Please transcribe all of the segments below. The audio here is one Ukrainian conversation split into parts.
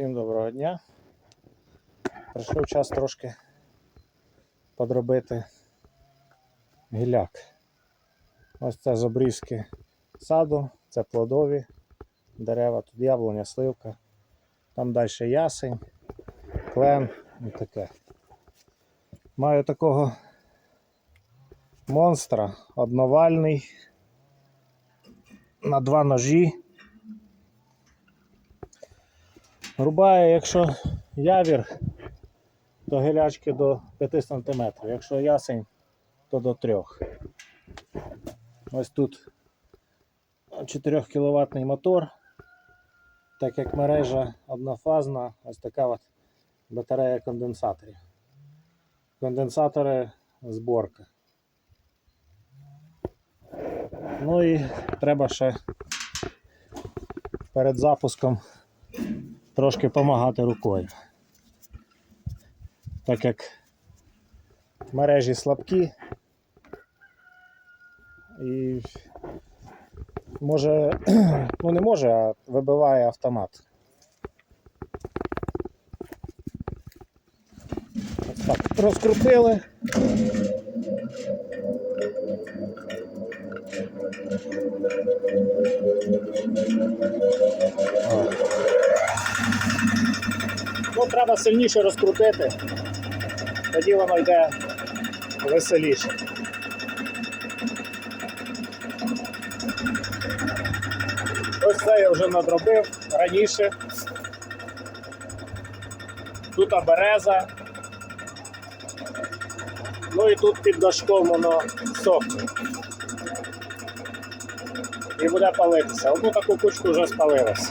Всім доброго дня. Прийшов час трошки подробити гіляк. Ось це з обрізки саду, це плодові дерева, тут яблуня, сливка, там далі ясень, клен і таке. Маю такого монстра одновальний на два ножі. Рубає, якщо явір, то гелячки до 5 см, якщо ясень, то до 3 Ось тут 4 кВт мотор, так як мережа однофазна, ось така от батарея конденсаторів. Конденсатори зборка. Ну і треба ще перед запуском трошки допомагати рукою. Так як мережі слабкі і може, ну не може, а вибиває автомат. Так, розкрутили. Ну, треба сильніше розкрутити, тоді воно йде веселіше. Ось це я вже надробив раніше. Тут береза. Ну і тут під дашком воно сохне. І буде палитися. Одну таку кучку вже спалилась.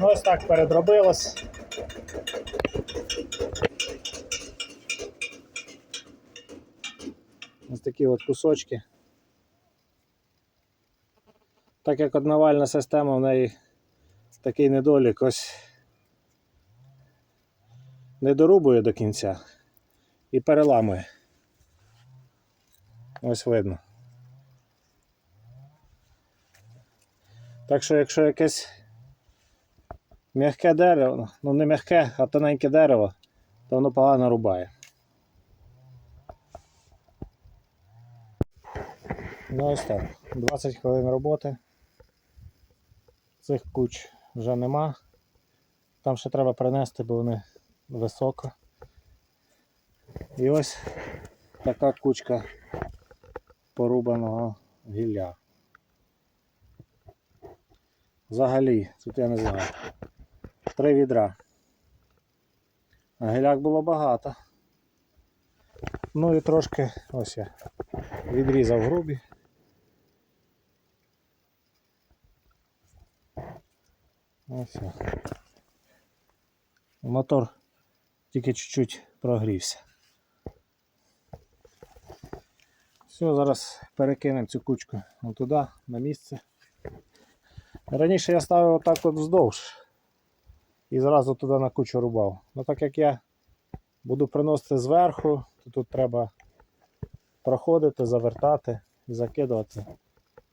Ну, ось так передробилось. Ось такі от кусочки. Так як одновальна система в неї такий недолік ось не дорубує до кінця і переламує. Ось видно. Так що, якщо якесь м'яке дерево, ну не м'яке, а тоненьке дерево, то воно погано рубає. Ну ось так. 20 хвилин роботи. Цих куч вже нема. Там ще треба принести, бо вони високо. І ось така кучка порубаного гілля. Взагалі, тут я не знаю. Три відра. Геляк було багато. Ну і трошки ось я відрізав грубі. Ось. Мотор тільки чуть-чуть прогрівся. Все, зараз перекинемо цю кучку туди, на місце. Раніше я ставив отак от вздовж і зразу туди на кучу рубав. Ну так як я буду приносити зверху, то тут треба проходити, завертати і закидувати.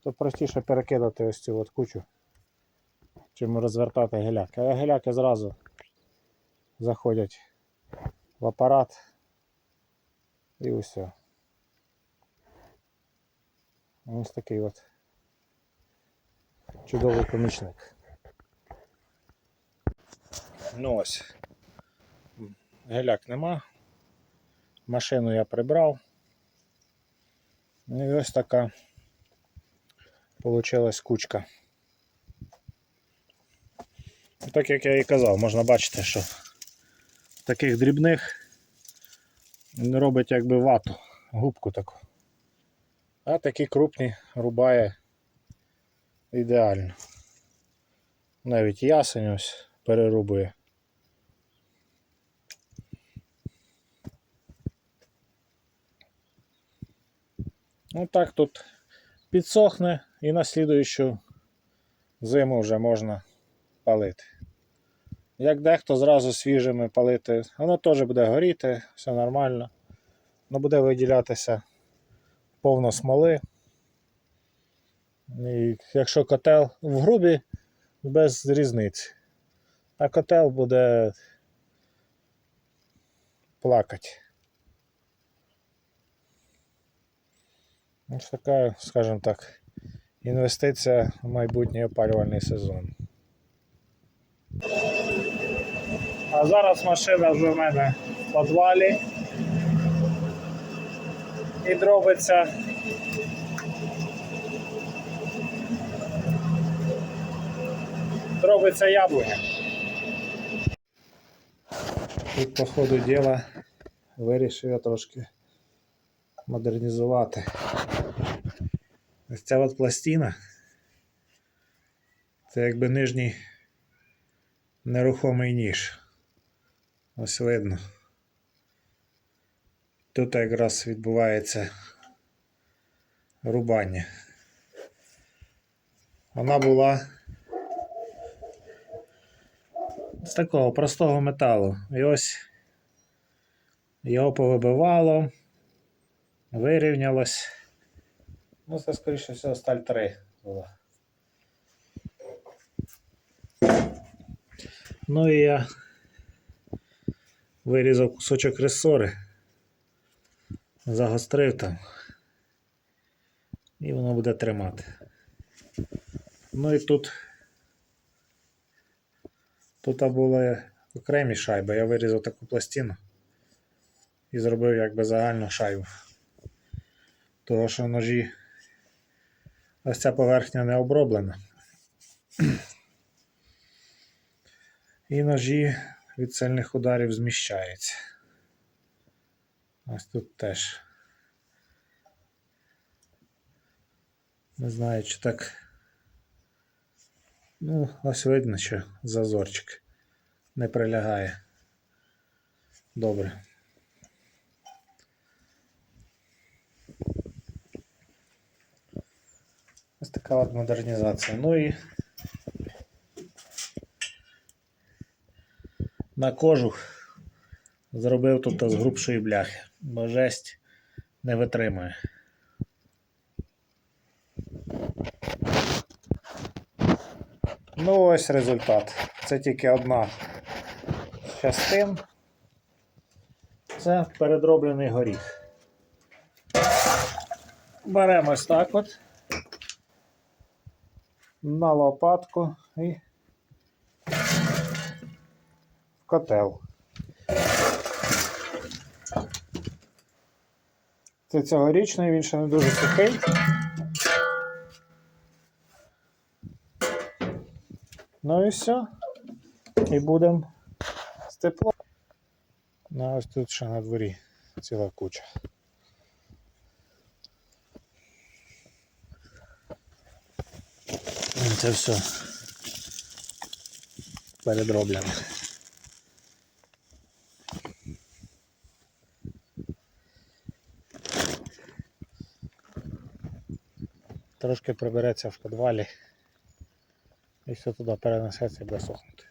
То простіше перекидати ось цю от кучу, чим розвертати геляк. А геляки зразу заходять в апарат і усе. Ось такий от чудовий помічник. Ну ось. Геляк нема. Машину я прибрав. І ось така получилась кучка. Так як я і казав, можна бачити, що таких дрібних робить якби вату, губку таку. А такі крупні рубає ідеально. Навіть ясень ось перерубує. Так тут підсохне і на слідуючу зиму вже можна палити. Як дехто зразу свіжими палити, воно теж буде горіти, все нормально. але буде виділятися повно смоли. І якщо котел в грубі, без різниці. А котел буде плакати. Ось така, скажімо так, інвестиція в майбутній опалювальний сезон. А зараз машина вже в мене в підвалі. І дробиться. Дробиться яблуня. Тут по ходу діла вирішив я трошки модернізувати. Ось ця от пластина. Це якби нижній нерухомий ніж. Ось видно. Тут якраз відбувається рубання. Вона була з такого простого металу. І ось його повибивало, вирівнялось. Ну, це, скоріше всього, сталь 3 була. Ну і я вирізав кусочок ресори, загострив там, і воно буде тримати. Ну і тут тут були окремі шайби, я вирізав таку пластину і зробив якби загальну шайбу. Того що ножі ось ця поверхня не оброблена. І ножі від сильних ударів зміщаються. Ось тут теж. Не знаю, чи так. Ну, ось видно, що зазорчик не прилягає. Добре. Така от модернізація. Ну і на кожух зробив тут з грубшої бляхи, бо жесть не витримує. Ну ось результат. Це тільки одна з частин. Це передроблений горіх. Беремо ось так от на лопатку і в котел. Це цьогорічний, він ще не дуже сухий. Ну і все. І будемо з теплом. Ну, ось тут ще на дворі ціла куча. Це все передроблено. Трошки прибереться в підвалі і все туди перенесеться і буде сохнути.